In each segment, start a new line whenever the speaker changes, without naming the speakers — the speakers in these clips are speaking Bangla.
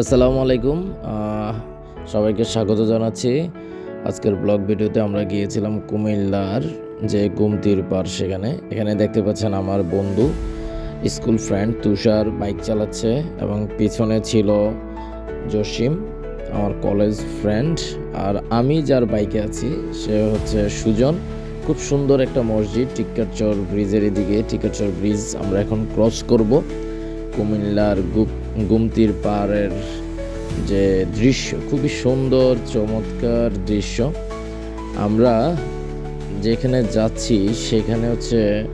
আসসালামু আলাইকুম। সবাইকে স্বাগত জানাচ্ছি। আজকের ব্লগ ভিডিওতে আমরা গিয়েছিলাম কুমিল্লার যে গুমতির পার সেখানে। এখানে দেখতে পাচ্ছেন আমার বন্ধু, স্কুল ফ্রেন্ড তুষার বাইক চালাচ্ছে এবং পিছনে ছিল জসিম, আমার কলেজ ফ্রেন্ড। আর আমি যার বাইকে আছি, সে হচ্ছে সুজন। খুব সুন্দর একটা মসজিদ, টিক্কারচর ব্রিজের এদিকে। টিক্কারচর ব্রিজ আমরা এখন ক্রস করব কুমিল্লার গুপ গুমতির পাড়ের যে দৃশ্য, খুবই সুন্দর, চমৎকার দৃশ্য। আমরা যেখানে যাচ্ছি, সেখানে হচ্ছে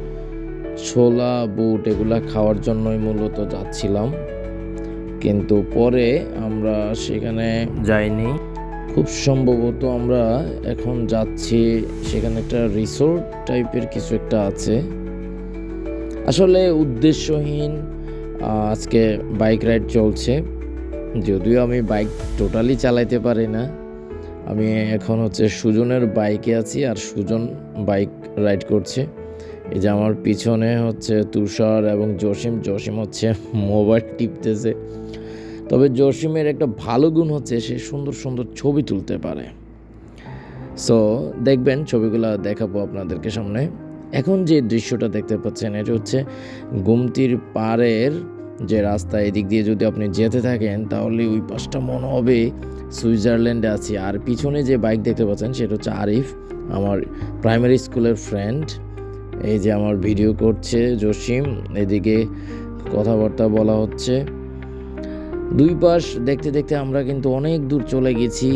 ছোলা, বুট এগুলা খাওয়ার জন্যই মূলত যাচ্ছিলাম। কিন্তু পরে আমরা সেখানে যাইনি। খুব সম্ভবত আমরা এখন যাচ্ছি, সেখানে একটা রিসোর্ট টাইপের কিছু একটা আছে। আসলে উদ্দেশ্যহীন আজকে বাইক রাইড চলছে। যদিও আমি বাইক টোটালি চালাইতে পারি না, আমি এখন হচ্ছে সুজনের বাইকে আছি আর সুজন বাইক রাইড করছে। এই যে আমার পিছনে হচ্ছে তুষার এবং জসিম জসিম হচ্ছে মোবাইল টিপতেছে। তবে জসিমের একটা ভালো গুণ হচ্ছে সে সুন্দর সুন্দর ছবি তুলতে পারে। সো দেখবেন, ছবিগুলো দেখাবো আপনাদেরকে সামনে। এখন যে দৃশ্যটা দেখতে পাচ্ছেন, এটা হচ্ছে গুমতির পাড়ের যে রাস্তা, এদিক দিয়ে যদি আপনি যেতে থাকেন, তাহলে ওই পাশটা মনে হবে সুইজারল্যান্ডে আছি। আর পিছনে যে বাইক দেখতে পাচ্ছেন, সেটা হচ্ছে আরিফ, আমার প্রাইমারি স্কুলের ফ্রেন্ড। এই যে আমার ভিডিও করছে জসিম, এদিকে কথাবার্তা বলা হচ্ছে। দুই পাশ দেখতে দেখতে আমরা কিন্তু অনেক দূর চলে গেছি।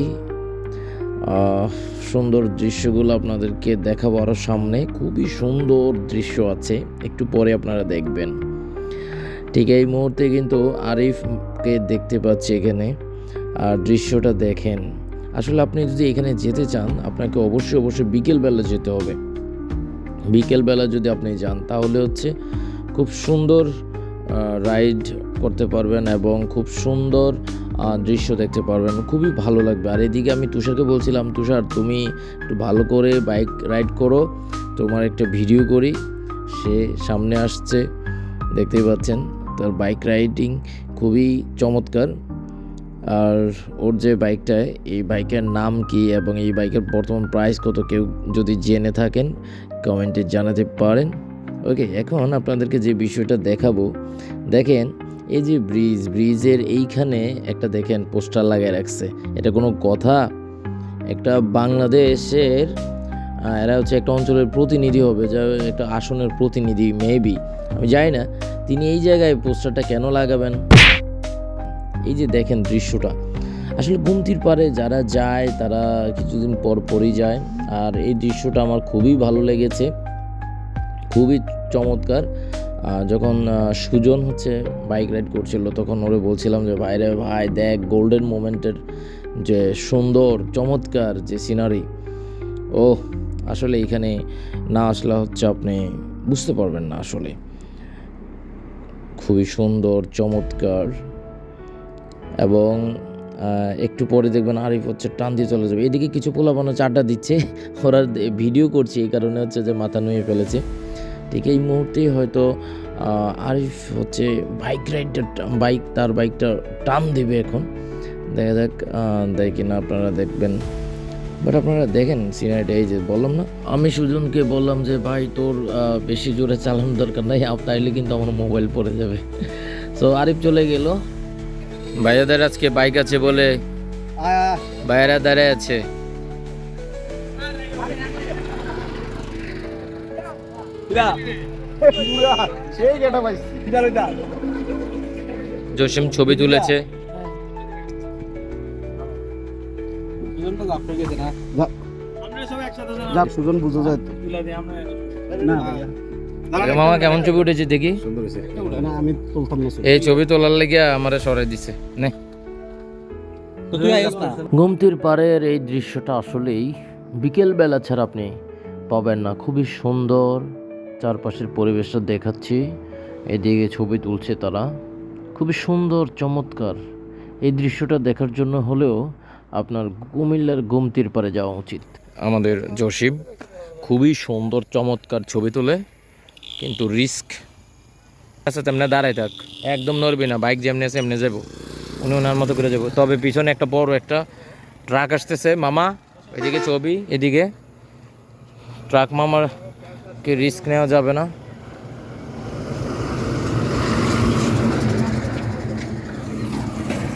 সুন্দর দৃশ্যগুলো আপনাদেরকে দেখাবো আরও সামনে। খুবই সুন্দর দৃশ্য আছে, একটু পরে আপনারা দেখবেন। ঠিক এই মুহূর্তে কিন্তু আরিফকে দেখতে পাচ্ছি এখানে। আর দৃশ্যটা দেখেন, আসলে আপনি যদি এখানে যেতে চান, আপনাকে অবশ্যই অবশ্যই বিকেলবেলা যেতে হবে। বিকেলবেলা যদি আপনি যান, তাহলে হচ্ছে খুব সুন্দর রাইড করতে পারবেন এবং খুব সুন্দর দৃশ্য দেখতে পারবেন। খুবই ভালো লাগবে। আর এদিকে আমি তুষারকে বলছিলাম, তুষার, তুমি একটু ভালো করে বাইক রাইড করো। তোমার একটা ভিডিও করি। সে সামনে আসছে, দেখতেই পাচ্ছেন, তার বাইক রাইডিং খুবই চমৎকার। আর ওর যে বাইকটা, এই বাইকের নাম কি এবং এই বাইকের বর্তমান প্রাইস কত, কেউ যদি জেনে থাকেন কমেন্টে জানাতে পারেন। ওকে এখন আপনাদেরকে যে বিষয়টা দেখাবো, দেখেন এই যে ব্রিজ, ব্রিজের এইখানে একটা দেখেন পোস্টার লাগিয়ে রাখছে। এটা কোনো কথা? একটা বাংলাদেশের এরা হচ্ছে একটা অঞ্চলের প্রতিনিধি হবে, যা একটা আসনের প্রতিনিধি মেবি আমি জানি না, তিনি এই জায়গায় পোস্টারটা কেন লাগাবেন? এই যে দেখেন দৃশ্যটা। আসলে গুমতির পারে যারা যায়, তারা কিছুদিন পর পরই যায়। আর এই দৃশ্যটা আমার খুবই ভালো লেগেছে। খুবই চমৎকার। যখন সুজন হচ্ছে বাইক রাইড করছিল তখন ওরে বলছিলাম যে ভাইরে ভাই দেখ গোল্ডেন মোমেন্টের যে সুন্দর চমৎকার যে সিনারি ও আসলে এখানে না আসলে হচ্ছে আপনি বুঝতে পারবেন না আসলে। খুবই সুন্দর চমৎকার এবং একটু পরে দেখবেন আরিফ হচ্ছে টান দিয়ে চলে যাবে। এদিকে কিছু পোলা পোলাপানো চারটা দিচ্ছে ওরা ভিডিও করছে এই কারণে হচ্ছে যে মাথা নুয়ে ফেলেছে। ঠিক এই মুহূর্তেই হয়তো আরিফ হচ্ছে বাইক রাইডার বাইক তার বাইকটা টান দিবে এখন। দেখা যাক দেয় কিনা আপনারা দেখবেন। বাট আপনারা দেখেন সিনারিটা এই যে বললাম না আমি সুজনকে বললাম যে ভাই তোর বেশি জোরে চালানোর দরকার নাই তাইলে কিন্তু আমার মোবাইল পড়ে যাবে। সো আরিফ চলে গেল। ভাইয়াদের আজকে বাইক আছে বলে ভাইয়ারা দাঁড়ায় আছে। জসিম ছবি তুলেছে।
যা। সুজন বুঝো যায় না।
মামা কেমন ছবি উঠেছে দেখি?
সুন্দর হয়েছে। না আমি তুলতাম না
এই ছবি তোলার লেগে আমার সরাই দিছে। নে।
তো তুই
গোমতির পাড়ের এই দৃশ্যটা আসলেই বিকেল বেলা ছাড়া আপনি পাবেন না। খুবই সুন্দর চারপাশের পরিবেশটা দেখাচ্ছি। এদিকে ছবি তুলছে তারা। খুবই সুন্দর, চমৎকার। এই দৃশ্যটা দেখার জন্য হলেও আপনার কুমিল্লার গোমতির পারে যাওয়া উচিত। আমাদের জসিম খুবই সুন্দর, চমৎকার ছবি তোলে। কিন্তু রিস্ক আচ্ছা তেমনি দাঁড়াই থাক। একদম নড়বি না, বাইক যেমনি আছে এমনি যাব। উনি ওনার মতো করে যাব। তবে পিছনে একটা বড় একটা ট্রাক আসতেছে, মামা। এদিকে ছবি, এদিকে। ট্রাক মামার কে রিস্ক নেওয়া যাবে না?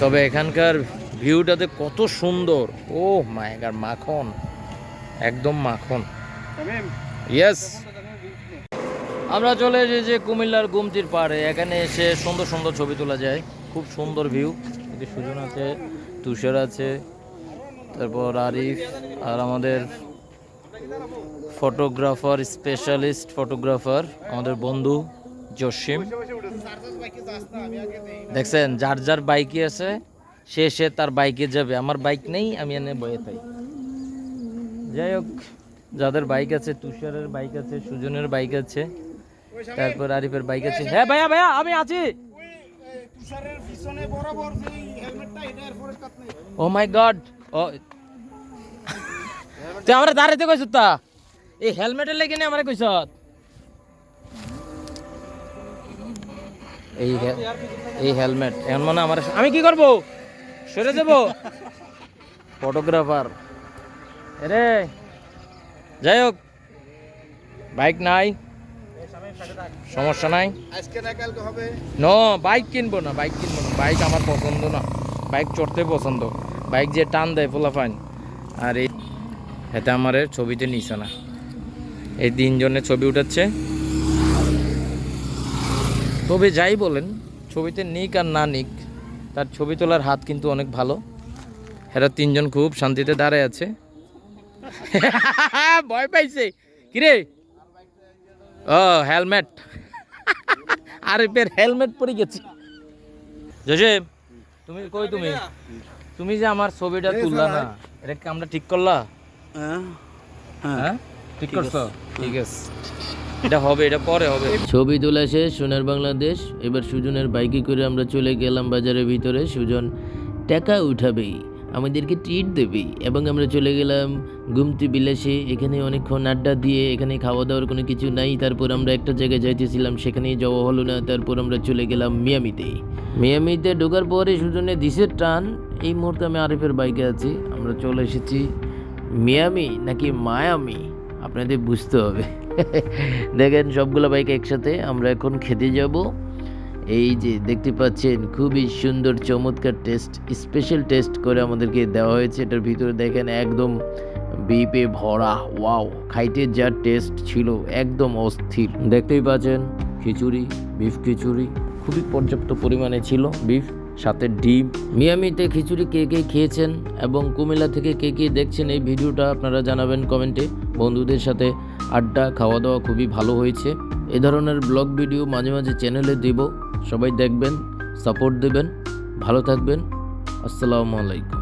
তবে এখানকার ভিউটাতে কত সুন্দর। ও মায়েগার মাখন। একদম মাখন। ইয়েস আমরা চলে এসেছি যে কুমিল্লার গুমতির পাড়ে। এখানে এসে সুন্দর সুন্দর ছবি তোলা যায়। খুব সুন্দর ভিউ এতে সুজন আছে, তুষার আছে, তারপর আরিফ আর আমাদের ফটোগ্রাফার, স্পেশালিস্ট ফটোগ্রাফার আমাদের বন্ধু জসিম। দেখছেন, যার যার বাইকই আছে, সে সে তার বাইকে যাবে। আমার বাইক নেই, আমি এনে বয়ে থাই। যাই হোক, যাদের বাইক আছে, তুষারের বাইক আছে, সুজনের বাইক আছে, তারপর আরিফের বাইক আছে। হ্যাঁ ভাইয়া ভাইয়া, আমি আছি। ও মাই গড ও তুই আমরা দাঁড়াইতে কইছ তা? এই হেলমেটের লেগে নি আমারে কইছ। এই এই হেলমেট এখন মানে আমার আমি কি করব? সরে যাব? ফটোগ্রাফার। রে যাই হোক বাইক নাই। সমস্যা নাই।
না
বাইক কিনবো না বাইক কিনবো না। বাইক আমার পছন্দ না। বাইক চড়তে পছন্দ। বাইক যে টান দেয় ফাইন। আর এই এতে আমার ছবিতে নিছে না। এই তিনজনের ছবি উঠাচ্ছে। তবে যাই বলেন ছবিতে নিক আর না নিক তার ছবি তোলার হাত কিন্তু অনেক ভালো। এরা তিনজন খুব শান্তিতে দাঁড়ায় আছে। ভয় পাইছে। কিরে? ও হেলমেট। আরে পের হেলমেট পরে গেছে। জোসেফ তুমি কই তুমি? তুমি যে আমার ছবিটা তুললা না এটা কি আমরা ঠিক করলা? হ্যাঁ। হ্যাঁ? ঠিক করছ? ঠিক আছে। এটা হবে এটা পরে হবে। ছবি তোলা শেষ সোনার বাংলাদেশ। এবার সুজনের বাইকে করে আমরা চলে গেলাম বাজারের ভিতরে। সুজন টাকা উঠাবে আমাদেরকে ট্রিট দেবে এবং আমরা চলে গেলাম গুমতি বিলাসে। এখানে অনেকক্ষণ আড্ডা দিয়ে এখানে খাওয়া দাওয়ার কোনো কিছু নাই। তারপর আমরা একটা জায়গায় যাইতেছিলাম সেখানে যাওয়া হলো না। তারপর আমরা চলে গেলাম মিয়ামিতে। মিয়ামিতে ঢোকার পরে সুজনে দিশের টান। এই মুহূর্তে আমি আরিফের বাইকে আছি। আমরা চলে এসেছি মিয়ামি নাকি মায়ামি? আপনাদের বুঝতে হবে। দেখেন, সবগুলো বাইক একসাথে আমরা এখন খেতে যাব। এই যে দেখতে পাচ্ছেন, খুবই সুন্দর, চমৎকার টেস্ট স্পেশাল টেস্ট করে আমাদেরকে দেওয়া হয়েছে। এটার ভিতরে দেখেন, একদম বিপে ভরা, ওয়াও খাইতে যা টেস্ট ছিল, একদম অস্থির। দেখতেই পাচ্ছেন, খিচুড়ি, বিফ খিচুড়ি, খুবই পর্যাপ্ত পরিমাণে ছিল বিফ। সাথে ডিম। মিয়ামিতে খিচুড়ি কে কে খেয়েছেন এবং কুমিল্লা থেকে কে কে দেখছেন এই ভিডিওটা আপনারা জানাবেন কমেন্টে। বন্ধুদের সাথে আড্ডা খাওয়া দাওয়া খুবই ভালো হয়েছে। এ ধরনের ব্লগ ভিডিও মাঝে মাঝে চ্যানেলে দেব। সবাই দেখবেন, সাপোর্ট দেবেন। ভালো থাকবেন। আসসালামু আলাইকুম।